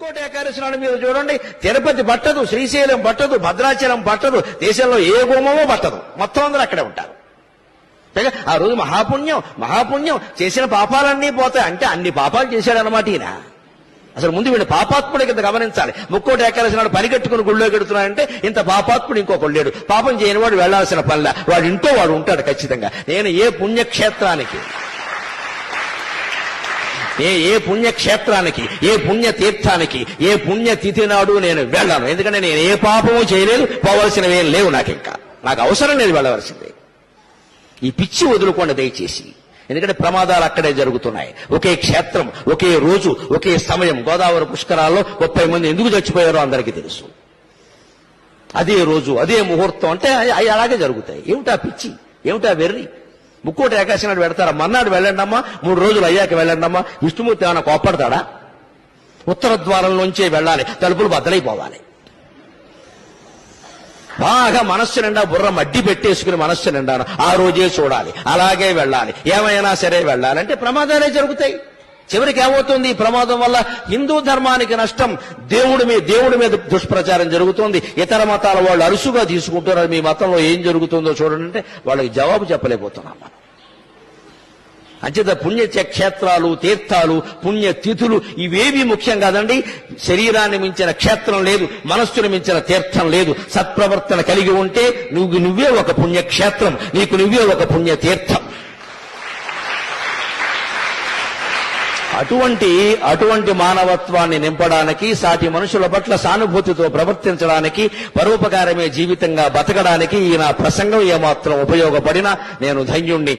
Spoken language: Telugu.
కోటి ఏకాదశి నాడు మీరు చూడండి. తిరుపతి పట్టదు శ్రీశైలం పట్టదు భద్రాచలం పట్టదు దేశంలో ఏ గుమ్మమో పట్టదు. మొత్తం అందరూ అక్కడే ఉంటారు. ఆ రోజు మహాపుణ్యం మహాపుణ్యం చేసిన పాపాలన్నీ పోతాయి. అంటే అన్ని పాపాలు చేశాడనమాట ఈయన. అసలు ముందు వీడు పాపాత్ముడు కింద గమనించాలి. ముక్కోటి ఏకాదశి నాడు పని గుళ్ళో గెడుతున్నాడంటే ఇంత పాపాత్ముడు ఇంకొకడు లేడు. పాపం చేయని వాడు వెళ్ళాల్సిన పనిలా. వాడు ఇంట్లో వాడు ఉంటాడు ఖచ్చితంగా. నేను ఏ పుణ్యక్షేత్రానికి ఏ ఏ పుణ్యక్షేత్రానికి ఏ పుణ్య తీర్థానికి ఏ పుణ్యతిథి నాడు నేను వెళ్ళాను. ఎందుకంటే నేను ఏ పాపము చేయలేదు పోవలసినవి ఏం లేవు నాకు ఇంకా నాకు అవసరం లేదు వెళ్ళవలసింది. ఈ పిచ్చి వదులుకోండి దయచేసి. ఎందుకంటే ప్రమాదాలు అక్కడే జరుగుతున్నాయి. ఒకే క్షేత్రం ఒకే రోజు ఒకే సమయం గోదావరి పుష్కరాల్లో ముప్పై మంది ఎందుకు చచ్చిపోయారో అందరికీ తెలుసు. అదే రోజు అదే ముహూర్తం అంటే అలాగే జరుగుతాయి. ఏమిటా పిచ్చి? ఏమిటా వెర్రి? ముక్కోటి ఏకాశి నాడు పెడతారా? మన్నాడు వెళ్ళండి అమ్మా మూడు రోజులు అయ్యాక వెళ్ళండి అమ్మా విష్ణుమూర్తి ఏమైనా కోప్పడతాడా? ఉత్తర ద్వారంలోంచే వెళ్ళాలి. తలుపులు బద్దలైపోవాలి. బాగా మనస్సు నిండా బుర్ర మడ్డి పెట్టేసుకుని మనస్సు నిండాను. ఆ రోజే చూడాలి. అలాగే వెళ్ళాలి. ఏమైనా సరే వెళ్ళాలంటే ప్రమాదాలే జరుగుతాయి. చివరికి ఏమవుతుంది? ఈ ప్రమాదం వల్ల హిందూ ధర్మానికి నష్టం దేవుడి మీద దేవుడి మీద దుష్ప్రచారం జరుగుతుంది. ఇతర మతాల వాళ్ళు అరుసుగా తీసుకుంటున్నారు. మీ మతంలో ఏం జరుగుతుందో చూడండి అంటే వాళ్ళకి జవాబు చెప్పలేకపోతున్నాం మనం. అంచేత పుణ్య క్షేత్రాలు తీర్థాలు పుణ్యతిథులు ఇవేవి ముఖ్యం కాదండి. శరీరాన్ని మించిన క్షేత్రం లేదు మనస్సును మించిన తీర్థం లేదు. సత్ప్రవర్తన కలిగి ఉంటే నువ్వు నువ్వే ఒక పుణ్యక్షేత్రం నీకు నువ్వే ఒక పుణ్య తీర్థం అటువంటి అటువంటి మానవత్వాన్ని నింపడానికి సాటి మనుషుల పట్ల సానుభూతితో ప్రవర్తించడానికి పరోపకారమే జీవితంగా బతకడానికి ఈ నా ప్రసంగం ఏమాత్రం ఉపయోగపడినా నేను ధన్యుణ్ణి.